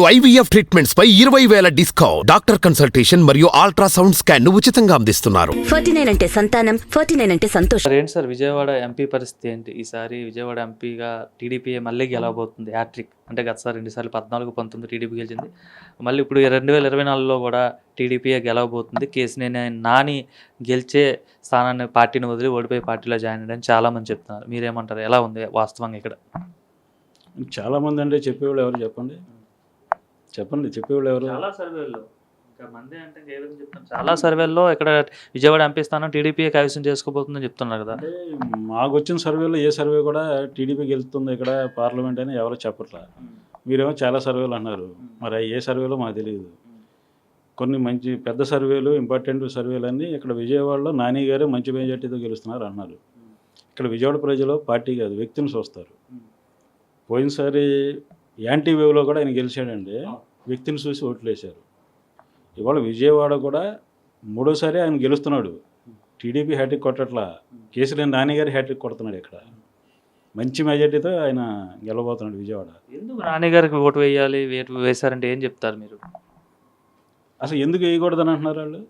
IVF treatments పై ఇరవై వేల డిస్కౌంట్. డాక్టర్ కన్సల్టేషన్ మరియు అల్ట్రాసౌండ్ స్కాన్ను ఉచితంగా అందిస్తున్నారు. ఫార్టీ నైన్ అంటే సంతానం ఫార్టీ నైన్ అంటే సంతోషం. సార్ ఏంటి సార్ విజయవాడ ఎంపీ పరిస్థితి ఏంటి? ఈసారి విజయవాడ ఎంపీగా టీడీపీ మళ్ళీ గెలవబోతుంది హ్యాట్రిక్. అంటే గతసారి రెండుసార్లు పద్నాలుగు పంతొమ్మిది టీడీపీ గెలిచింది. మళ్ళీ ఇప్పుడు రెండు వేల ఇరవై నాలుగులో కూడా టీడీపీయే గెలవబోతుంది కేసీనేని నాని గెలిచే స్థానాన్ని పార్టీని వదిలి ఓడిపోయి పార్టీలో జాయిన్ అయ్యని చాలా మంది చెప్తున్నారు. మీరేమంటారు? ఎలా ఉంది వాస్తవంగా ఇక్కడ? చాలామంది అంటే చెప్పేవాళ్ళు ఎవరు చెప్పండి? చెప్పండి చెప్పేవాళ్ళు ఎవరు? చాలా సర్వేల్లో. ఇంకా మంది అంటే చాలా సర్వేల్లో ఇక్కడ విజయవాడ ఎంపీ స్థానం టీడీపీ కైవసం చేసుకోబోతుందని చెప్తున్నారు కదా. అంటే మాకు వచ్చిన సర్వేలో ఏ సర్వే కూడా టీడీపీ గెలుస్తుంది ఇక్కడ పార్లమెంట్ అని ఎవరు చెప్పట్లా. మీరేమో చాలా సర్వేలు అన్నారు. మరి ఏ సర్వేలో మాకు తెలియదు. కొన్ని మంచి పెద్ద సర్వేలు ఇంపార్టెంట్ సర్వేలు అన్నీ ఇక్కడ విజయవాడలో నాని గారే మంచి మెజార్టీతో గెలుస్తున్నారు అన్నారు. ఇక్కడ విజయవాడ ప్రజలు పార్టీ కాదు వ్యక్తిని చూస్తారు. పోయినసారి యాంటీ వేవ్లో కూడా ఆయన గెలిచాడండి. వ్యక్తిని చూసి ఓట్లు వేశారు ఇవాళ విజయవాడ కూడా మూడోసారి ఆయన గెలుస్తున్నాడు. టీడీపీ హ్యాట్రిక్ కొట్టట్లా. కేసీఆర్ నాని గారి హ్యాట్రిక్ కొడుతున్నాడు ఇక్కడ. మంచి మెజార్టీతో ఆయన గెలవబోతున్నాడు విజయవాడ. ఎందుకు రాణి గారికి ఓటు వేయాలి వేటు వేశారంటే ఏం చెప్తారు మీరు? అసలు ఎందుకు వేయకూడదని అంటున్నారు వాళ్ళు?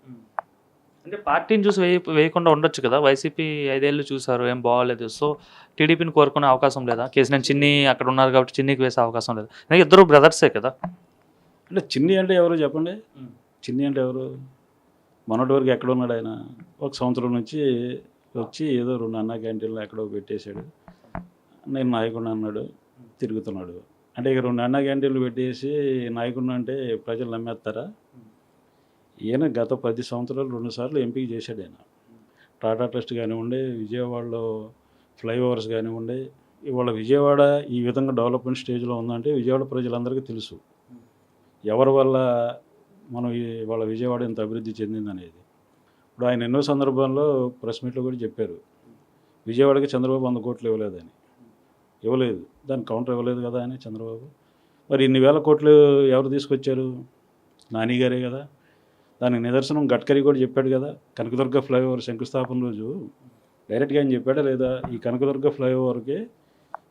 అంటే పార్టీని చూసి వేయ వేయకుండా ఉండొచ్చు కదా. వైసీపీ ఐదేళ్ళు చూసారు ఏం బాగాలేదు. సో టీడీపీని కోరుకునే అవకాశం లేదా? కేసీఆర్ చిన్ని అక్కడ ఉన్నారు కాబట్టి చిన్నికి వేసే అవకాశం లేదు? ఎందుకంటే ఇద్దరు బ్రదర్సే కదా. అంటే చిన్ని అంటే ఎవరు చెప్పండి? చిన్ని అంటే ఎవరు? మొన్నటి వరకు ఎక్కడ ఉన్నాడు ఆయన? ఒక సంవత్సరం నుంచి వచ్చి ఏదో రెండు అన్న క్యాంటీన్లో ఎక్కడో పెట్టేశాడు. నేను నాయకుడు అన్నాడు తిరుగుతున్నాడు. అంటే ఇక రెండు అన్న క్యాంటీన్లు పెట్టేసి నాయకుడు అంటే ప్రజలు నమ్మేస్తారా? ఈయన గత పది సంవత్సరాలు రెండుసార్లు ఎంపిక చేశాడు ఆయన. టాటా ట్రస్ట్ కానివ్వండి విజయవాడలో ఫ్లైఓవర్స్ కానివ్వండి ఇవాళ విజయవాడ ఈ విధంగా డెవలప్మెంట్ స్టేజ్లో ఉందంటే విజయవాడ ప్రజలందరికీ తెలుసు. ఎవరి వల్ల మనం ఇవాళ విజయవాడ ఇంత అభివృద్ధి చెందిందనేది. ఇప్పుడు ఆయన ఎన్నో సందర్భాల్లో ప్రెస్ మీట్లో కూడా చెప్పారు. విజయవాడకి చంద్రబాబు వంద కోట్లు ఇవ్వలేదని. ఇవ్వలేదు. దాని కౌంటర్ ఇవ్వలేదు కదా అని చంద్రబాబు. మరి ఇన్ని వేల కోట్లు ఎవరు తీసుకొచ్చారు? నాని గారే కదా. దానికి నిదర్శనం గడ్కరీ కూడా చెప్పాడు కదా కనకదుర్గ ఫ్లైఓవర్ శంకుస్థాపన రోజు. డైరెక్ట్గా ఆయన చెప్పాడా లేదా? ఈ కనకదుర్గ ఫ్లైఓవర్కి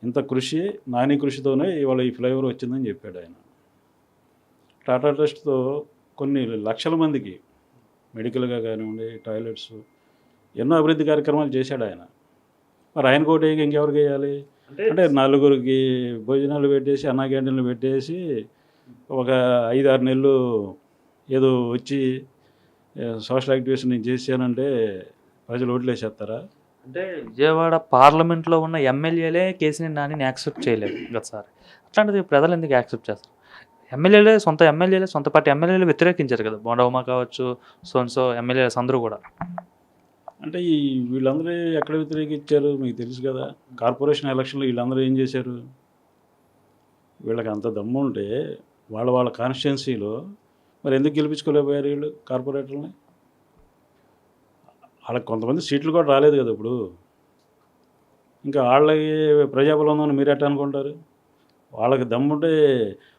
ఇంత కృషి నాని కృషితోనే ఇవాళ ఈ ఫ్లైఓవర్ వచ్చిందని చెప్పాడు ఆయన. టాటా ట్రస్ట్తో కొన్ని లక్షల మందికి మెడికల్గా కానివ్వండి టాయిలెట్స్ ఎన్నో అభివృద్ధి కార్యక్రమాలు చేశాడు ఆయన. మరి ఆయన కూడా ఇంకెవరికి వేయాలి? అంటే నలుగురికి భోజనాలు పెట్టేసి అన్నా క్యాంటీన్లు పెట్టేసి ఒక ఐదు ఆరు నెలలు ఏదో వచ్చి సోషల్ యాక్టివిటీస్ నేను చేశానంటే ప్రజలు ఓట్లు వేసేస్తారా అంటే విజయవాడ పార్లమెంట్లో ఉన్న ఎమ్మెల్యేలే కేసీఆర్ నాని యాక్సెప్ట్ చేయలేదు గతసారి అట్లాంటిది ప్రజలు ఎందుకు యాక్సెప్ట్ చేస్తారు? ఎమ్మెల్యేలే సొంత ఎమ్మెల్యేలే సొంత పార్టీ ఎమ్మెల్యేలు వ్యతిరేకించారు కదా. బోండవమ కావచ్చు సోన్సో ఎమ్మెల్యేస్ అందరూ కూడా. అంటే ఈ వీళ్ళందరూ ఎక్కడ వ్యతిరేకించారు మీకు తెలుసు కదా. కార్పొరేషన్ ఎలక్షన్లో వీళ్ళందరూ ఏం చేశారు? వీళ్ళకి అంత దమ్ము ఉంటే వాళ్ళ వాళ్ళ కాన్స్టిట్యున్సీలో మరి ఎందుకు గెలిపించుకోలేకపోయారు వీళ్ళు కార్పొరేటర్ని వాళ్ళకి కొంతమంది సీట్లు కూడా రాలేదు కదా ఇప్పుడు. ఇంకా వాళ్ళకి ప్రజాబలం ఉందని మీరు ఎట్లా అనుకుంటారు? వాళ్ళకి దమ్ముంటే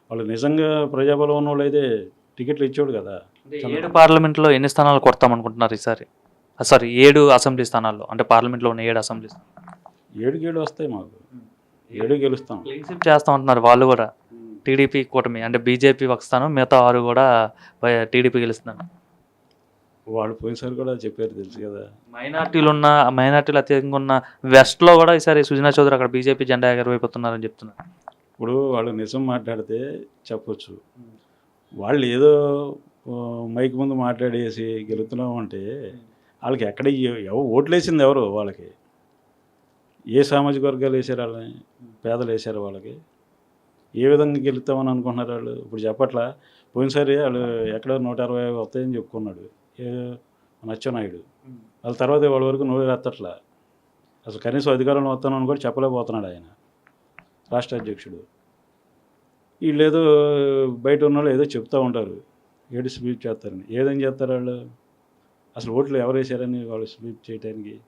వాళ్ళు నిజంగా ప్రజాబలం ఉన్న వాళ్ళు అయితే టికెట్లు ఇచ్చేవాడు కదా. ఏడు పార్లమెంట్లో ఎన్ని స్థానాలు కొడతాం అనుకుంటున్నారు ఈసారి? సారీ ఏడు అసెంబ్లీ స్థానాల్లో. అంటే పార్లమెంట్లో ఉన్న ఏడు అసెంబ్లీ ఏడుకి ఏడు వస్తాయి మాకు. ఏడు గెలుస్తాం. చేస్తాం అంటున్నారు వాళ్ళు కూడా. టీడీపీ కూటమి అంటే బీజేపీ ఒక స్థానం మిగతా ఆరు కూడా టీడీపీ గెలుస్తున్నారు వాళ్ళు పోయినసారి కూడా చెప్పారు తెలుసు కదా. మైనార్టీలు ఉన్న మైనార్టీలు అత్యధికంగా ఉన్న వెస్ట్లో కూడా ఈసారి సుజనా చౌదరి అక్కడ బీజేపీ జెండా ఎగరవైపోతున్నారని చెప్తున్నారు. ఇప్పుడు వాళ్ళు నిజం మాట్లాడితే చెప్పొచ్చు. వాళ్ళు ఏదో మైక్ ముందు మాట్లాడేసి గెలుతున్నాం అంటే వాళ్ళకి ఎక్కడ ఓట్లు వేసింది ఎవరు వాళ్ళకి? ఏ సామాజిక వర్గాలు వేసారు వాళ్ళని? పేదలు వేసారు వాళ్ళకి? ఏ విధంగా గెలుస్తామని అనుకుంటున్నారు వాళ్ళు? ఇప్పుడు చెప్పట్లా పోయినసారి వాళ్ళు ఎక్కడ నూట అరవై వస్తాయని చెప్పుకున్నాడు. ఏ నచ్చనాయుడు వాళ్ళ తర్వాత వాళ్ళ వరకు నూరు ఎత్తట్లా. అసలు కనీసం అధికారంలో వస్తానని కూడా చెప్పలేకపోతున్నాడు ఆయన. రాష్ట్ర అధ్యక్షుడు. వీళ్ళు ఏదో బయట ఉన్న వాళ్ళు ఏదో చెప్తూ ఉంటారు. ఏడు స్వీప్ చేస్తారని. ఏదని చేస్తారు వాళ్ళు? అసలు ఓట్లు ఎవరు వేసారని వాళ్ళు స్వీప్ చేయడానికి